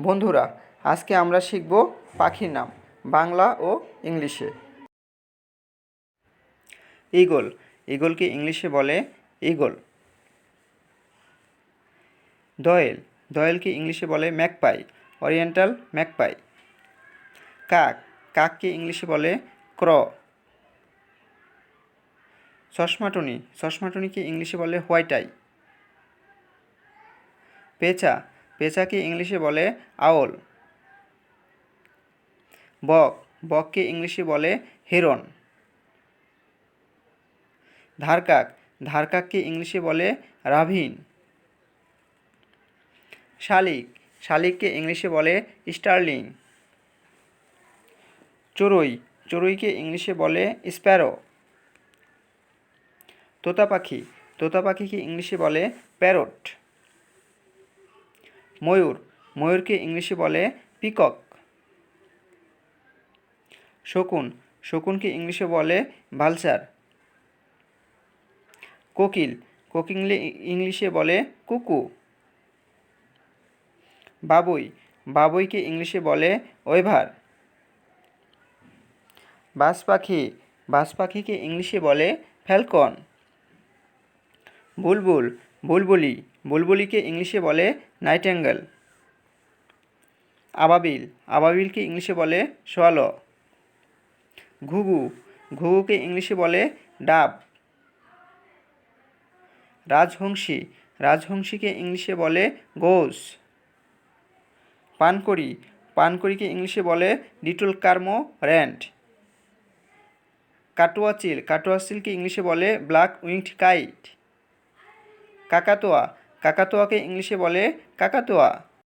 বন্ধুরা, আজকে আমরা শিখব পাখির নাম, বাংলা ও ইংলিশে। ঈগল, ঈগলকে ইংলিশে বলে ঈগল। দয়েল, দয়েলকে ইংলিশে বলে ম্যাকপাই, ওরিয়েন্টাল ম্যাকপাই। কাক, কাককে ইংলিশে বলে ক্র। চশমাটনি, চশমাটনিকে ইংলিশে বলে হোয়াইট আই। পেঁচা পেঁচাকে ইংলিশে বলে আওল বক, বককে ইংলিশে বলে হেরন। ধারকাক, ধারকাককে ইংলিশে বলে রাভিন। শালিক, শালিককে ইংলিশে বলে স্টার্লিং। চড়ুই, চড়ুইকে ইংলিশে বলে স্প্যারো। তোতা পাখি, তোতা পাখিকে ইংলিশে বলে প্যারট। ময়ূর। ময়ূরকে ইংলিশে বলে পিকক শকুন। শকুনকে ইংলিশে বলে ভালচার কোকিল। কোকিল ইংলিশে বলে কুকু। বাবুই। বাবুইকে ইংলিশে বলে ওয়েভার বাজ পাখি বাজ পাখিকে ইংলিশে বলে ফ্যালকন বুলবুল। বুলবুলি, বুলবুলিকে ইংলিশে বলে নাইটেঙ্গেল। আবাবিল, আবাবিলকে ইংলিশে বলে সোয়ালো। ঘুঘু, ঘুঘুকে ইংলিশে বলে ডাব। রাজহংসী, রাজহংসীকে ইংলিশে বলে গোস। পানকড়ি, পানকড়িকে ইংলিশে বলে লিটল কার্মো র্যান্ড কাটোয়া চিল, কাটোয়া চিলকে ইংলিশে বলে ব্ল্যাক উইংড কাইট। কাকাতোয়া। কাকাতোয়াকে ইংলিশে বলে কাকাতোয়া।